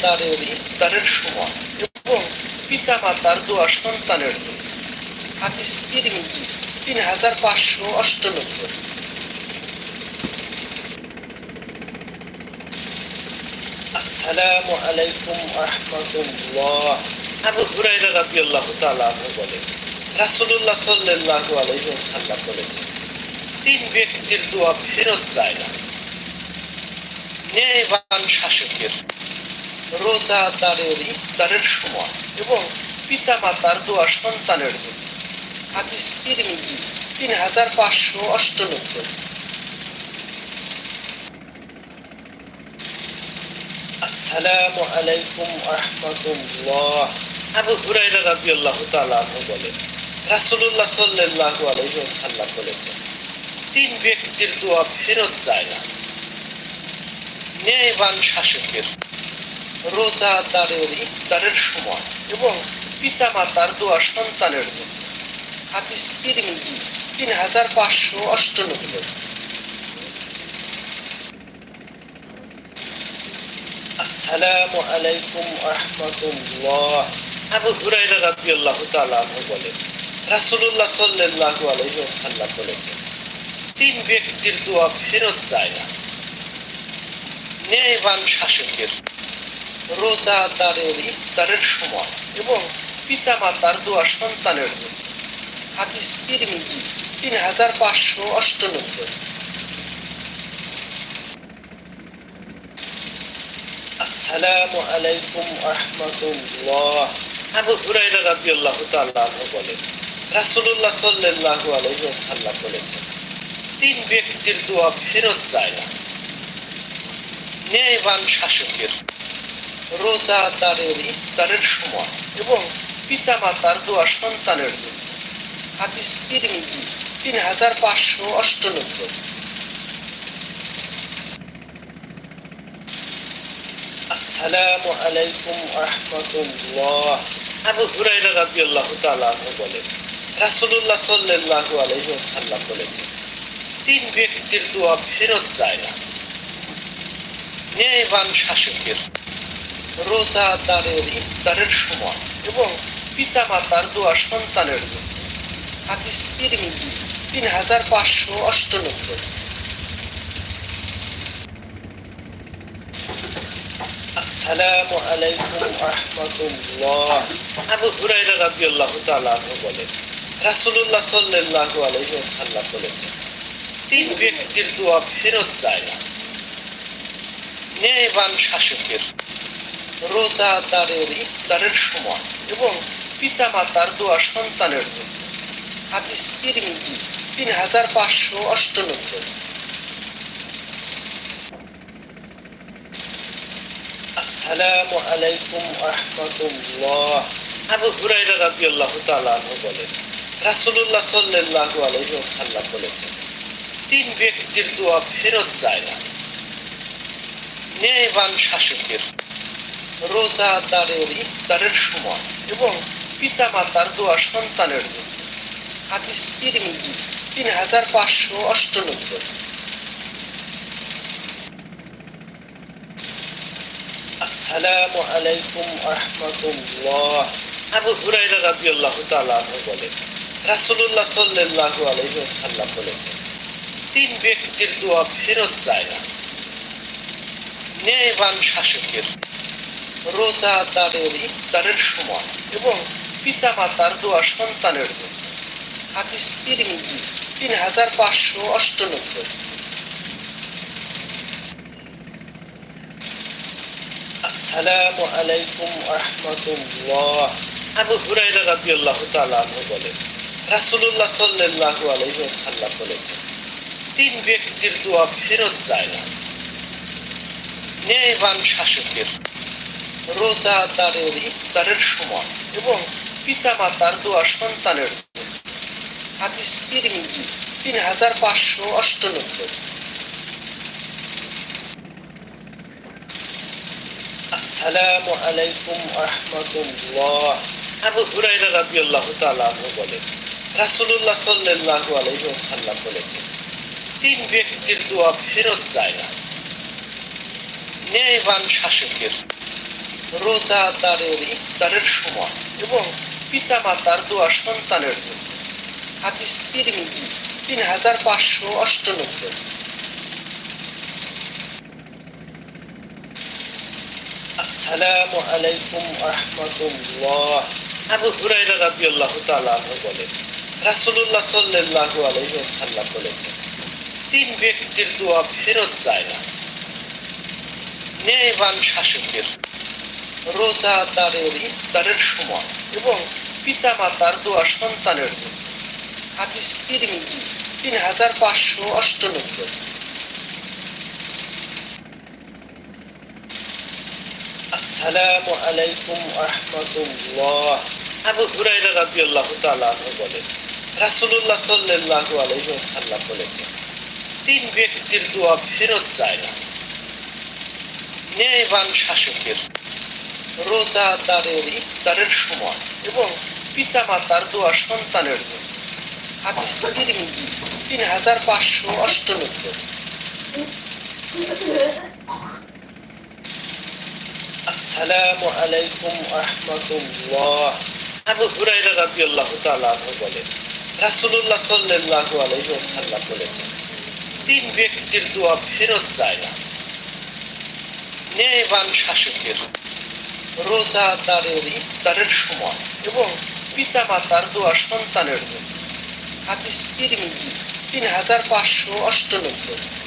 রোজাদারের ইফতারের সময় এবং পিতা মাতার দোয়া সন্তানের জন্য। হাদিস তিরমিজি তিন হাজার পাঁচশো অষ্টানব্বই। আসসালামু আলাইকুম আবু হুরাইরা বলেছেন, তিন ব্যক্তির দোয়া ফেরত যায় না। ন্যায়বান শাসকের রোজাদারের ইফতারের সময় এবং পিতা মাতার দোয়া সন্তানের জন্য। হাদিস তিরমিজি, তিন হাজার পাঁচশো অষ্টানব্বই। আসসালামু আলাইকুম আবু হুরাইরা বলেন বলেছেন, তিন ব্যক্তির দোয়া ফেরত যায় না। ন্যায়বান শাসকের রোজাদারের ইফতারের সময় এবং পিতা মাতার দোয়া সন্তানের জন্য। হাদিস তিরমিজি, তিন হাজার পাঁচশো অষ্টানব্বই। আসসালামু আলাইকুম আবু হুরাইরা বলেন, রাসূলুল্লাহ সাল্লাল্লাহু আলাইহি বলেছেন, তিন ব্যক্তির দোয়া ফেরত যায় না। ন্যায়বান শাসকের রোজাদারের ইফতারের সময় এবং পিতা মাতার দোয়া সন্তানের জন্য। হাদিস তিরমিজি, তিন হাজার পাঁচশো অষ্টানব্বই। আসসালামু আলাইকুম রহমতুল্লাহ। আবু হুরাইরা বলেন, রাসূলুল্লাহ সাল্লাল্লাহু বলেছেন, তিন ব্যক্তির দোয়া ফেরত যায় না। ন্যায়বান শাসকের রোজাদারের ইফতারের সময় এবং পিতা মাতার দোয়া সন্তানের জন্য। হাদিস তিরমিজি তিন হাজার পাঁচশো অষ্টানব্বই। আসসালামু আলাইকুম রহমতুল্লাহ আবু হুরাইরা বলেন বলেছেন, তিন ব্যক্তির দোয়া ফেরত যায় না। ন্যায়বান শাসকের রোজাদারের ইফতারের সময় এবং পিতা মাতার দোয়া সন্তানের জন্য। হাদিস তিরমিজি, তিন হাজার পাঁচশো অষ্টানব্বই। আসসালামু আলাইকুম আবু হুরাইরা রাদিয়াল্লাহু তাআলা বলেন, রাসূলুল্লাহ সাল্লাল্লাহু আলাইহি ওয়াসাল্লাম বলেছেন, তিন ব্যক্তির দোয়া ফেরত যায় না। ন্যায়বান শাসকের রোজাদারের ইফতারের সময় এবং পিতা মাতার দোয়া সন্তানের জন্য। তিন হাজার পাঁচশো অষ্টানব্বই। আসসালামু আলাইকুম আবু হুরাইরা রাদিয়াল্লাহু তাআলা আনহু বলেন, রাসূলুল্লাহ সাল্লাল্লাহু আলাইহি ওয়াসাল্লাম বলেছেন, তিন ব্যক্তির দোয়া ফেরত যায় না। ন্যায়বান শাসকের রোজাদারের ইফতারের সময় এবং পিতা মাতার দোয়া সন্তানের জন্য। হাদিস তিরমিজি তিন হাজার পাঁচশো অষ্টানব্বই। আসসালামু আলাইকুম আবু হুরাইরা বলেন রাসূলুল্লাহ সাল্লাল্লাহু আলাইহি ওয়াসাল্লাম বলেছেন, তিন ব্যক্তির দোয়া ফেরত যায় না। ন্যায়বান শাসকের রোজাদারের ইফতারের সময় এবং পিতা মাতার দোয়া সন্তানের জন্য। হাদিস তিরমিজি, তিন হাজার পাঁচশো অষ্টানব্বই। আসসালামু আলাইকুম আবু হুরাইরা বলেন, রাসূলুল্লাহ সাল্লাল্লাহু আলাইহি বলেছেন, তিন ব্যক্তির দোয়া ফেরত যায় না। ন্যায়বান শাসকের রোজাদারের ইফতারের সময় এবং পিতা মাতার দোয়া সন্তানের হাদিস তিরমিজি তিন হাজার পাঁচশো অষ্টানব্বই। আসসালামু আলাইকুম রহমতুল্লাহ আবু হুরাইরা তাআলা রাসূলুল্লাহ সাল্লাল্লাহু আলাইহি ওয়াসাল্লাম বলেছেন, তিন ব্যক্তির দোয়া ফেরত যায় না। ন্যায়বান শাসকের রোজাদারের ইফতারের সময় এবং পিতামাতার দোয়া সন্তানের জন্য। হাদিস তিরমিজি তিন হাজার পাঁচশো অষ্টানব্বই। আসসালামু আলাইকুম রহমতুল্লাহ। আবু হুরাইরা রাদিয়াল্লাহু তাআলা বলেন রাসূলুল্লাহ সাল্লাল্লাহু আলাইহি ওয়াসাল্লাম বলেছেন, তিন ব্যক্তির দোয়া ফেরত যায় না। ন্যায়বান শাসকের রোজাদারের ইফতারের সময় এবং পিতামাতার দোয়া সন্তানের জন্য। হাদিস তিরমিজি, তিন হাজার পাঁচশো অষ্টানব্বই। আসসালামু আলাইকুম আবু হুরাইরা বলেন, রাসূলুল্লাহ সাল্লাল্লাহু বলেছেন, তিন ব্যক্তির দোয়া ফেরত যায় না। ন্যায়বান শাসকের রোজাদারের ইফতারের সময় এবং পিতামাতার দোয়া সন্তানের জন্য। হাদিস তিরমিজি তিন হাজার পাঁচশো আসসালামু আলাইকুম রহমতুল্লাহ। আবু হুরাইরা রাদিয়াল্লাহু তাআলা বলেন, রাসূলুল্লাহ সাল্লাল্লাহু আলাইহি ওয়াসাল্লাম বলেছেন, তিন ব্যক্তির দোয়া ফেরত যায় না। ন্যায়বান শাসকের রোজাদারের ইফতারের সময় এবং পিতা মাতার দোয়া সন্তানের জন্য। হাতিস তিরমিজি তিন হাজার পাঁচশো অষ্টানব্বই।